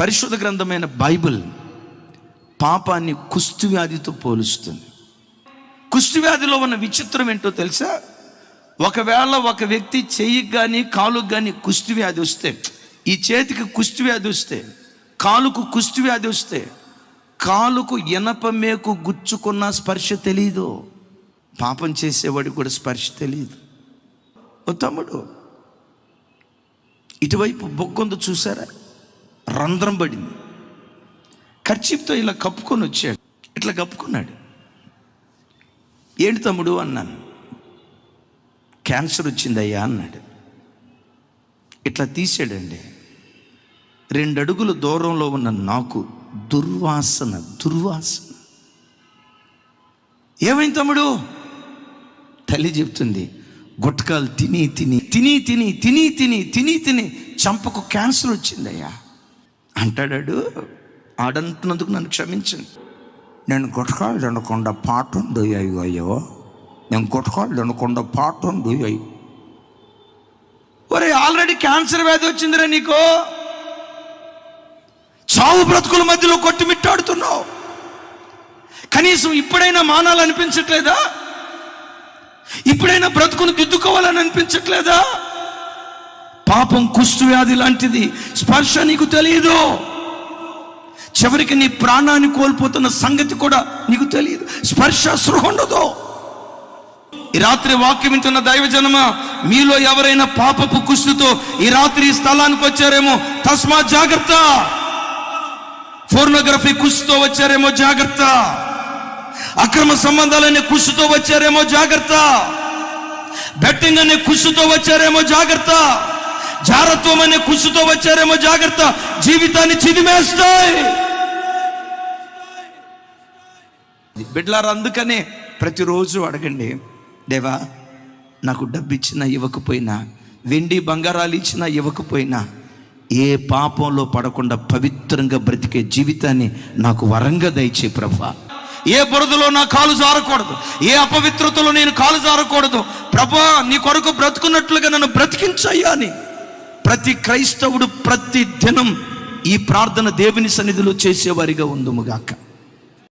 పరిశుద్ధ గ్రంథమైన బైబిల్ పాపాన్ని కుస్తు వ్యాధితో పోలుస్తుంది. కుస్తు వ్యాధిలో ఉన్న విచిత్రం ఏంటో తెలుసా? ఒకవేళ ఒక వ్యక్తి చెయ్యికి కానీ కాలుకు కానీ కుష్టి వ్యాధి వస్తే ఈ చేతికి కుష్టి వ్యాధి వస్తే కాలుకు కుష్టి వ్యాధి వస్తే కాలుకు ఎనప మేకు గుచ్చుకున్న స్పర్శ తెలీదు. పాపం చేసేవాడికి కూడా స్పర్శ తెలియదు ఓ తమ్ముడు ఇటువైపు బొక్కొందు చూసారా? రంధ్రం పడింది. ఖర్చీప్తో ఇలా కప్పుకొని వచ్చాడు. ఇట్లా కప్పుకున్నాడు. ఏంటి తమ్ముడు? అన్నాను. క్యాన్సర్ వచ్చిందయ్యా అన్నాడు. ఇట్లా తీసాడండి. రెండు అడుగుల దూరంలో ఉన్న నాకు దుర్వాసన దుర్వాసన. ఏమైంది తమ్ముడు? తల్లి చెప్తుంది. గుట్కాలు తిని తిని తిని తిని తిని తిని తిని తిని చంపకు క్యాన్సర్ వచ్చిందయ్యా. అంటాడాడు ఆడంటున్నందుకు నన్ను క్షమించండి. నేను గుట్కాలు తినకుండా పాటుండు అయ్యో. నేను గుట్కాలు తినకుండా పాటుండు అయ్యో ఒరే ఆల్రెడీ క్యాన్సర్ వ్యాధి వచ్చిందిరా నీకు. చావు బ్రతుకుల మధ్యలో కొట్టుమిట్టాడుతున్నావు. కనీసం ఇప్పుడైనా మానాలనిపించట్లేదా? ఇప్పుడైనా బ్రతుకును దిద్దుకోవాలని అనిపించట్లేదా పాపం కుష్టు వ్యాధి లాంటిది. స్పర్శ నీకు తెలియదు చివరికి నీ ప్రాణాన్ని కోల్పోతున్న సంగతి కూడా నీకు తెలియదు స్పర్శ సృహ ఉండదు. ఈ రాత్రి వాక్యం వింటున్న దైవజనమ మీలో ఎవరైనా పాపపు కుస్తుతో ఈ రాత్రి ఈ స్థలానికి వచ్చారేమో తస్మా జాగ్రత్త. ఫోర్నోగ్రఫీ కుస్తుతో వచ్చారేమో జాగ్రత్త. అక్రమ సంబంధాలనే కుష్టుతో వచ్చారేమో జాగ్రత్త. బెట్టింగ్ అనే కుస్తుతో వచ్చారేమో జాగ్రత్త. జారత్వం అనే కుస్తుతో వచ్చారేమో జాగ్రత్త. జీవితాన్ని చిదిమేస్తాయి. బిడ్లారు అందుకనే ప్రతిరోజు అడగండి దేవా నాకు డబ్బు ఇచ్చినా ఇవ్వకపోయినా వెండి బంగారాలు ఇచ్చినా ఇవ్వకపోయినా ఏ పాపంలో పడకుండా పవిత్రంగా బ్రతికే జీవితాన్ని నాకు వరంగా దయచే ప్రభా. ఏ బురదలో నా కాలు జారకూడదు ఏ అపవిత్రతలో నేను కాలు జారకూడదు ప్రభా నీ కొరకు బ్రతుకున్నట్లుగా నన్ను బ్రతికించయ్యా అని. ప్రతి క్రైస్తవుడు ప్రతి దినం ఈ ప్రార్థన దేవుని సన్నిధిలో చేసేవారిగా ఉందుముగాక.